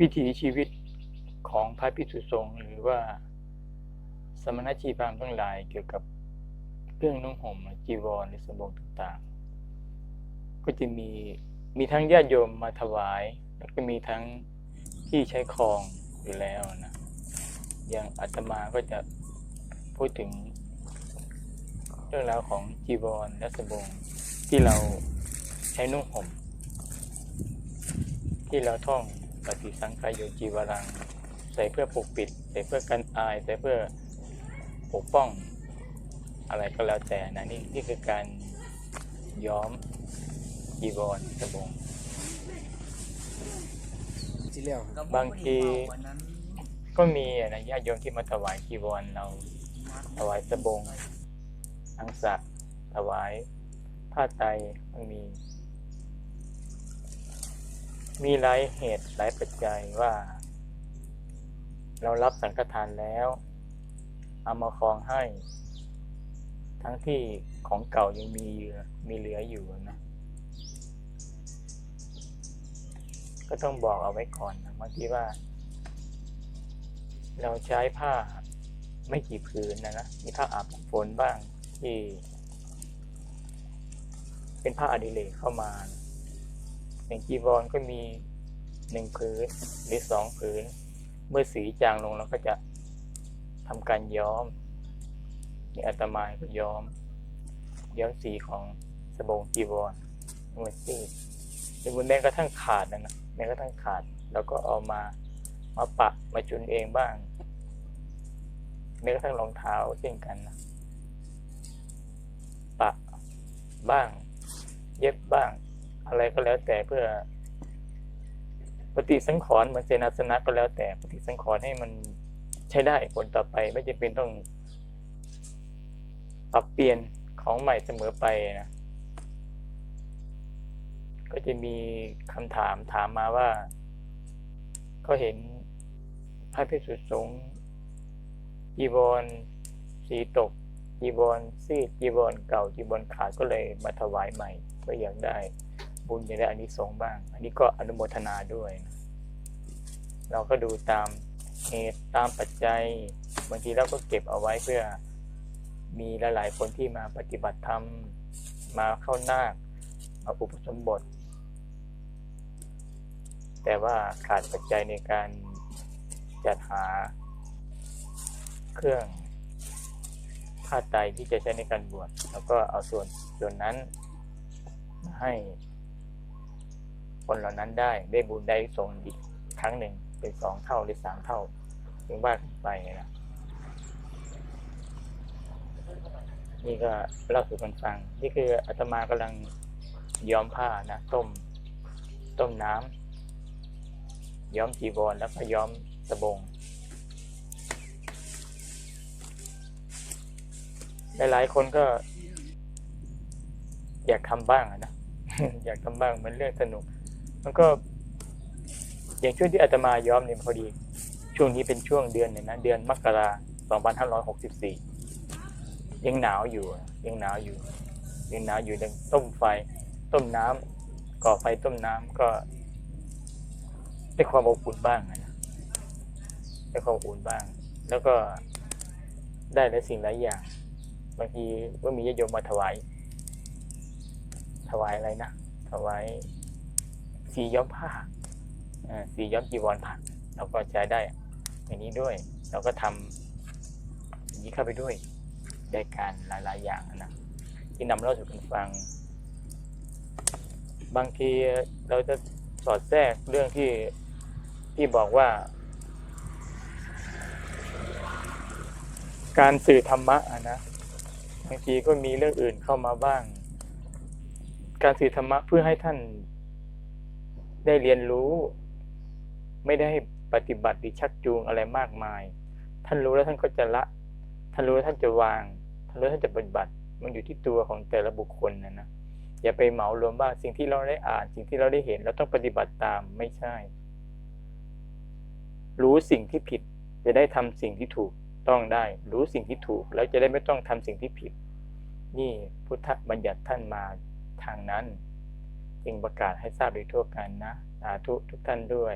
วิถีชีวิตของพระภิกษุสงฆ์หรือว่าสมณชีพรามทั้งหลายเกี่ยวกับเครื่องนุ่งห่มจีวรหรือสบงต่างๆ ก็จะมีมีทั้งญาติโยมมาถวาย แล้วก็มีทั้งที่ใช้ครองอยู่แล้วนะอย่างอาตมาก็จะพูดถึงเรื่องราวของจีวรและสบงที่เราใช้นุ่งห่ม ที่เราท่อง ปฏิสังขายโยจีวรัง ใส่เพื่อปกปิด ใส่เพื่อกันอาย ใส่เพื่อปกป้อง อะไรก็แล้วแต่นะนี่นี่คือการย้อมจีวรสบงที่แล้วครับางทีก็มีนะญาติโยมที่มาถวายจีวรเรา ถวายสบงอังสะถวายผ้าไตมันมี มีหลายเหตุหลายปัจจัยว่า เรารับสังฆทานแล้วเอามาครองให้ ทั้งที่ของเก่ายังมีมีเหลืออยู่นะ ก็ต้องบอกเอาไว้ก่อนนะบางทีว่า เราใช้ผ้าไม่กี่ผืนนะนะมีผ้าอาบฝนบ้างที่ เป็นผ้าอดิเรกเข้ามาอย่า งจีวรก็มีหนึ่งผืนหรือสองผืน เมื่อสีจางลงเราก็จะทำการย้อมนี่อาตมาก็ย้อม ย้อมสีของสบงจีวรเมื่อซีดหรือแม้กระทั่งขาดนะนะแม้กระทั่งขาดเราก็เอามามาปะมาจุนเองบ้างแม้กระทั่งรองเท้าเช่นกันนะปะบ้าง เย็บบ้าง อะไรก็แล้วแต่เพื่อ ปฏิสังขรณ์เหมือนเสนาสนะก็แล้วแต่ปฏิสังขรณ์ให้มันใช้ได้ผลต่อไป ไม่จำเป็นต้องปรับเปลี่ยนของใหม่เสมอไปนะก็จะมีคำถามถามมาว่าก็เห็นพระภิกษุสงฆ์จีวรสีตกจีวรซีดจีวรเก่าจีวรขาดก็เลยมาถวายใหม่ก็อยากได้ บุญอยากได้อานิสงส์บ้าง อันนี้ก็อนุโมทนาด้วยนะเราก็ดูตามเหตุตามปัจจัย บางทีเราก็เก็บเอาไว้เพื่อมีหลาย ๆ คนที่มาปฏิบัติธรรม มาเข้านาคมาอุปสมบท แต่ว่าขาดปัจจัยในการจัดหาเครื่องผ้าไตรที่จะใช้ในการบวชแล้วก็เอาส่วนส่วนนั้นมาให้ คนเหล่านั้นได้ได้บุญได้ส่งอีกครั้งหนึ่งเป็นสองเท่าหรือสามเท่าถึงว่าไปนะนี่ก็เล่าสู่กันฟัง นี่คืออาตมากำลังย้อมผ้านะต้ม ต้มน้ำย้อมจีวรแล้วก็ย้อมสบงหลายๆคนก็ อยากทำบ้างนะอยากทำบ้างมันเรื่องสนุก มันก็อย่างช่วงที่อาตมาย้อมเนี่ยพอดี ช่วงนี้เป็นช่วงเดือนเนี่ยนะเดือนมกราสองพันห้าร้อยหกสิบสี่ยังหนาวอยู่ ยังหนาวอยู่ ยังหนาวอยู่ยังต้มไฟ ต้มน้ำก่อไฟต้มน้ำก็ได้ความอบอุ่นบ้างนะได้ความอบอุ่นบ้าง แล้วก็ได้หลายสิ่งหลายอย่าง บางทีก็มีญาติโยมมาถวาย ถวายอะไรนะถวาย สีย้อมผ้าอ่าสีย้อมจีวรผ้าเราก็ใช้ได้อย่างนี้ด้วย เราก็ทำอย่างนี้เข้าไปด้วยได้การหลาย ๆ อย่างนะที่นำเล่าสู่กันฟัง บางทีเราจะสอดแทรกเรื่องที่ที่บอกว่า การสื่อธรรมะนะบางทีก็มีเรื่องอื่นเข้ามาบ้าง การสื่อธรรมะเพื่อให้ท่าน ได้เรียนรู้ ไม่ได้ปฏิบัติหรือชักจูงอะไรมากมาย ท่านรู้แล้วท่านก็จะละ ท่านรู้แล้วท่านจะวาง ท่านรู้แล้วท่านจะปฏิบัติ มันอยู่ที่ตัวของแต่ละบุคคลนะนะ อย่าไปเหมารวมว่าสิ่งที่เราได้อ่าน สิ่งที่เราได้เห็น เราต้องปฏิบัติตาม ไม่ใช่ รู้สิ่งที่ผิด จะได้ทำสิ่งที่ถูกต้องได้ รู้สิ่งที่ถูก แล้วจะได้ไม่ต้องทำสิ่งที่ผิด นี่พุทธบัญญัติท่านมาทางนั้น จึงประกาศให้ทราบโดยทั่วกันนะสาธุทุกท่านด้วย